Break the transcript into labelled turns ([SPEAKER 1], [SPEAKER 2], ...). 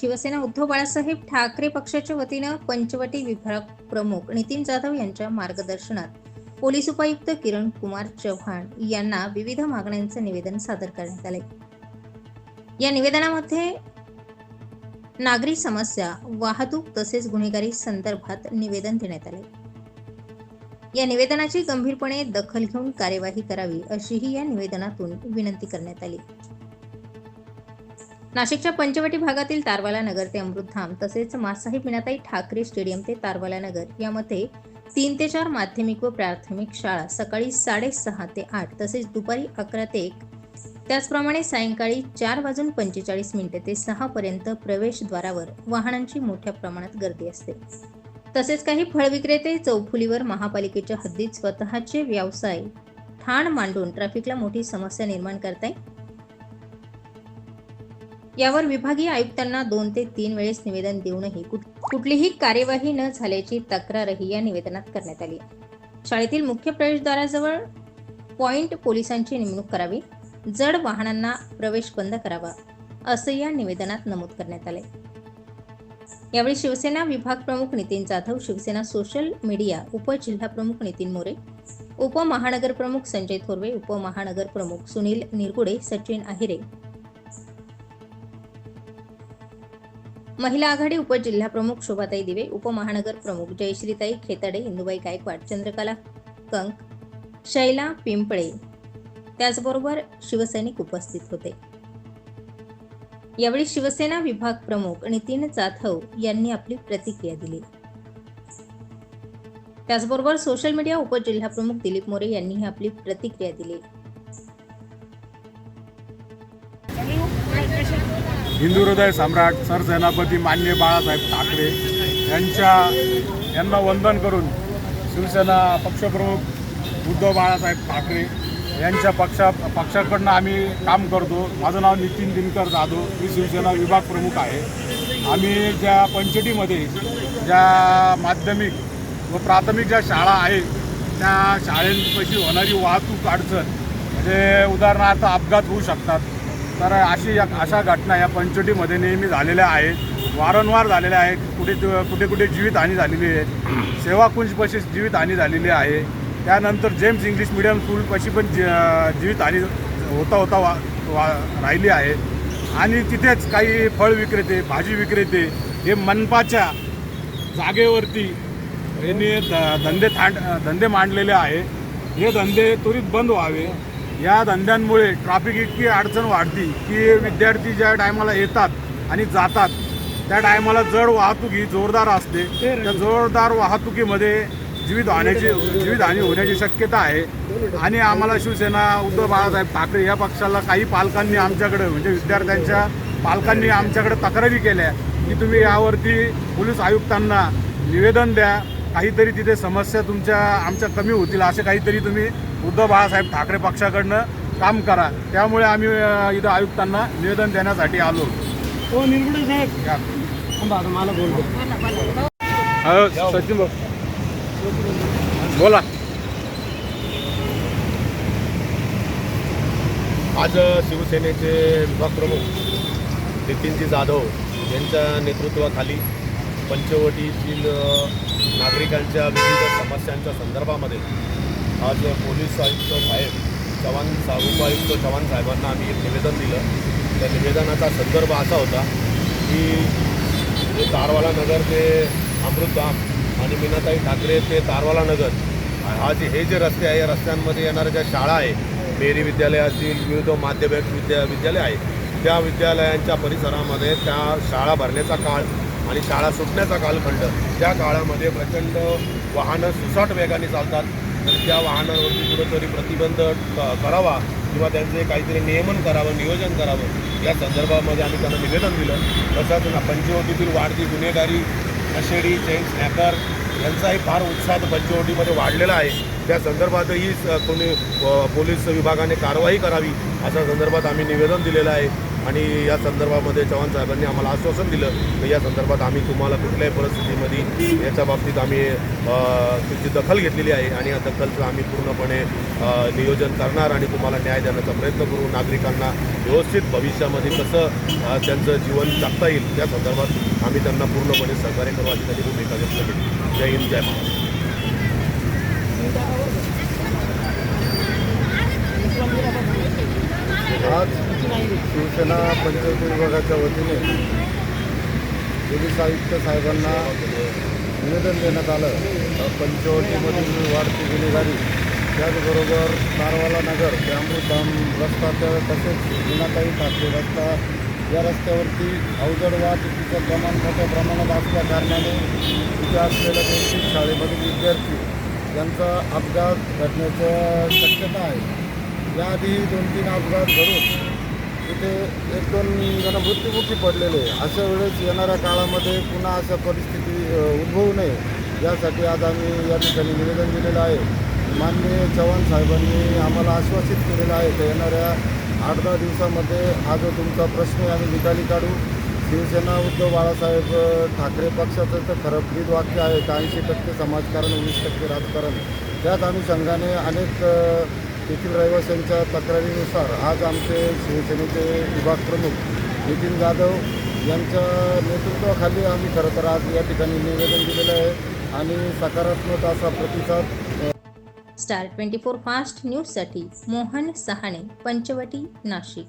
[SPEAKER 1] शिवसेना उद्धव बाळासाहेब ठाकरे पक्षाच्या वतीनं पंचवटी विभाग प्रमुख नितीन जाधव यांच्या मार्गदर्शनात पोलीस उपायुक्त किरण कुमार चव्हाण यांना विविध मागण्यांचं निवेदन सादर करण्यात आले. या निवेदनामध्ये नागरी समस्या वाहतूक तसेच गुन्हेगारी संदर्भात निवेदन देण्यात आले. या निवेदनाची गंभीरपणे दखल घेऊन कार्यवाही करावी अशीही या निवेदनातून विनंती करण्यात आली. नाशिकच्या पंचवटी भागातील तारवाला नगर ते अमृतधाम तसेच मासाहेब मीनाताई ठाकरे स्टेडियम ते तारवाला नगर यामध्ये तीन ते चार माध्यमिक व प्राथमिक शाळा सकाळी साडेसहा ते आठ तसेच दुपारी अकरा ते एक. त्याचप्रमाणे सायंकाळी चार वाजून पंचेचाळीस मिनिटे ते सहा पर्यंत प्रवेशद्वारावर वाहनांची मोठ्या प्रमाणात गर्दी असते. तसेच काही फळ विक्रेते चौफुलीवर महापालिकेच्या हद्दीत स्वतःचे व्यवसाय ठाण मांडून ट्रॅफिकला मोठी समस्या निर्माण करताय यावर विभागीय आयुक्तांना दोन ते तीन वेळेस निवेदन देऊनही कुठ- कुठलीही कार्यवाही न झाल्याची तक्रारही या निवेदनात करण्यात आली. शाळेतील मुख्य प्रवेशद्वाराजवळ पॉइंट पोलिसांची नेमणूक करावी जड वाहनांना प्रवेश बंद करावा असं या निवेदनात नमूद करण्यात आले यावेळी शिवसेना विभाग प्रमुख नितीन जाधव शिवसेना सोशल मीडिया उपजिल्हा प्रमुख नितीन मोरे उपमहानगर प्रमुख संजय थोरवे उपमहानगर प्रमुख सुनील निरगुडे सचिन आहिरे महिला आघाडी उपजिल्हा प्रमुख शोभाताई दिवे उपमहानगर प्रमुख जयश्रीताई खेताडे इंदुबाई गायकवाड चंद्रकला कंक शैला पिंपळे. त्याचबरोबर शिवसैनिक उपस्थित होते. यावेळी शिवसेना विभाग प्रमुख नितीन जाधव यांनी आपली प्रतिक्रिया दिली. त्याचबरोबर सोशल मीडिया उपजिल्हा प्रमुख दिलीप मोरे यांनीही आपली प्रतिक्रिया दिली.
[SPEAKER 2] हिंदू हृदय सम्राट सरसेनापती मान्य बाळासाहेब ठाकरे यांच्या यांना वंदन करून शिवसेना पक्षप्रमुख उद्धव बाळासाहेब ठाकरे यांच्या पक्षा पक्षाकडनं आम्ही काम करतो. माझं नाव नितीन दिनकर जाधव मी शिवसेना विभाग प्रमुख आहे. आम्ही ज्या पंचटीमध्ये ज्या माध्यमिक व प्राथमिक ज्या शाळा आहे त्या शाळेंपाशी होणारी वाहतूक अडचण म्हणजे उदाहरणार्थ अपघात होऊ शकतात. तर अशी या अशा घटना या पंचवटीमध्ये नेहमी झालेल्या आहेत. वारंवार झालेल्या आहेत. कुठे कुठे कुठे जीवितहानी झालेली आहे. सेवाकुंजपाशी जीवितहानी झालेली आहे. त्यानंतर जेम्स इंग्लिश मिडियम स्कूलपाशी पण जी जीवितहानी होता होता वा वा राहिली आहे. आणि तिथेच काही फळ विक्रेते भाजी विक्रेते हे मनपाच्या जागेवरती यांनी धंदे थांड धंदे मांडलेले आहे. हे धंदे त्वरित बंद व्हावे. या धंद्यांमुळे ट्रॅफिक इतकी अडचण वाढती की विद्यार्थी ज्या टायमाला येतात आणि जातात त्या टायमाला जड वाहतूक ही जोरदार असते. त्या जोरदार वाहतुकीमध्ये जीवित होण्याची जीवितहानी होण्याची शक्यता आहे. आणि आम्हाला शिवसेना उद्धव बाळासाहेब ठाकरे या पक्षाला काही पालकांनी आमच्याकडे म्हणजे विद्यार्थ्यांच्या पालकांनी आमच्याकडे तक्रारी केल्या की तुम्ही यावरती पोलीस आयुक्तांना निवेदन द्या. काहीतरी तिथे समस्या तुमच्या आमच्या कमी होतील असे काहीतरी तुम्ही उद्धव बाळासाहेब ठाकरे पक्षाकडनं काम करा. त्यामुळे आम्ही इथं आयुक्तांना निवेदन देण्यासाठी आलो.
[SPEAKER 3] हो निरगुडे साहेब. मला बोलतो
[SPEAKER 2] सचिन भाऊ. बोला.
[SPEAKER 4] आज शिवसेनेचे विभाग प्रमुख नितीनजी जाधव यांच्या नेतृत्वाखाली पंचवटीतील नागरिकांच्या विविध समस्यांच्या संदर्भामध्ये आज पोलीस आयुक्त साहेब चव्हाण सा उपायुक्त चव्हाण साहेबांना आम्ही एक निवेदन दिलं. त्या निवेदनाचा संदर्भ असा होता की जे तारवाला नगर ते अमृतधाम आणि मीनाताई ठाकरे ते तारवाला नगर हा जे हे जे रस्ते आहे या रस्त्यांमध्ये येणाऱ्या ज्या शाळा आहे मेरी विद्यालय असतील विविध माध्यमिक विद्या विद्यालय आहे त्या विद्यालयांच्या परिसरामध्ये त्या शाळा भरण्याचा काळ आणि शाळा सुटण्याचा कालखंड त्या काळामध्ये प्रचंड वाहनं सुसाट वेगाने चालतात. तर त्या वाहनांवरती कुठंतरी प्रतिबंध क- करावा किंवा त्यांचे काहीतरी नियमन करावं नियोजन करावं या संदर्भामध्ये आम्ही त्यांना निवेदन दिलं. तसंच पंचवटीतील वाढती गुन्हेगारी नशेडी चेन स्नॅकर यांचाही फार उत्साह पंचवटीमध्ये वाढलेला आहे. त्या संदर्भातही स- कोणी पोलीस विभागाने कारवाई करावी अशा संदर्भात आम्ही निवेदन दिलेलं आहे. आणि या संदर्भामध्ये चव्हाण साहेबांनी आम्हाला आश्वासन दिलं की या संदर्भात आम्ही तुम्हाला कुठल्याही परिस्थितीमध्ये याच्या बाबतीत आम्ही तुमची दखल घेतलेली आहे आणि या दखलचं आम्ही पूर्णपणे नियोजन करणार आणि तुम्हाला न्याय देण्याचा प्रयत्न करू. नागरिकांना व्यवस्थित भविष्यामध्ये कसं त्यांचं जीवन जगता येईल त्या संदर्भात आम्ही त्यांना पूर्णपणे सहकार्य करू. अशी त्यांनी भूमिका व्यक्त केली जय हिंद जय महाराष्ट्र
[SPEAKER 5] आज शिवसेना पंचायत विभागाच्या वतीने पोलीस आयुक्त साहेबांना निवेदन देण्यात आलं. पंचवटीमधील वाढती गुन्हेगारी त्याचबरोबर तारवाला नगर ते अमृतधाम रस्ता त्या तसेच मीनाताई ठाकरे रस्ता या रस्त्यावरती अवजड वाहतुकीचं प्रमाण मोठ्या प्रमाणात असल्या कारणाने तिथे असलेल्या दोन शाळेमधील विद्यार्थी यांचा अपघात घडण्याच्या शक्यता आहे. याआधी दोन तीन अपघात घडून तिथे एक दोन जण मृत्युमुखी पडलेले अशा वेळेस येणाऱ्या काळामध्ये पुन्हा अशा परिस्थिती उद्भवू नये. यासाठी आज आम्ही या ठिकाणी निवेदन दिलेलं आहे. माननीय चव्हाण साहेबांनी आम्हाला आश्वासित केलेलं आहे की येणाऱ्या आठ दहा दिवसामध्ये हा जो तुमचा प्रश्न आहे आम्ही निकाली काढू. शिवसेना उद्धव बाळासाहेब ठाकरे पक्षाचं तर खरं ब्रीद वाक्य आहे. ऐंशी टक्के समाजकारण वीस टक्के राजकारण? त्यात अनुषंगाने अनेक अ, येथील रहिवाशांच्या तक्रारीनुसार आज आमचे शिवसेनेचे विभाग प्रमुख नितीन जाधव यांच्या नेतृत्वाखाली आम्ही खरं तर आज या ठिकाणी निवेदन दिलेलं आहे आणि सकारात्मक असा प्रतिसाद
[SPEAKER 1] स्टार ट्वेंटी फोर फास्ट न्यूजसाठी मोहन सहाणे पंचवटी नाशिक.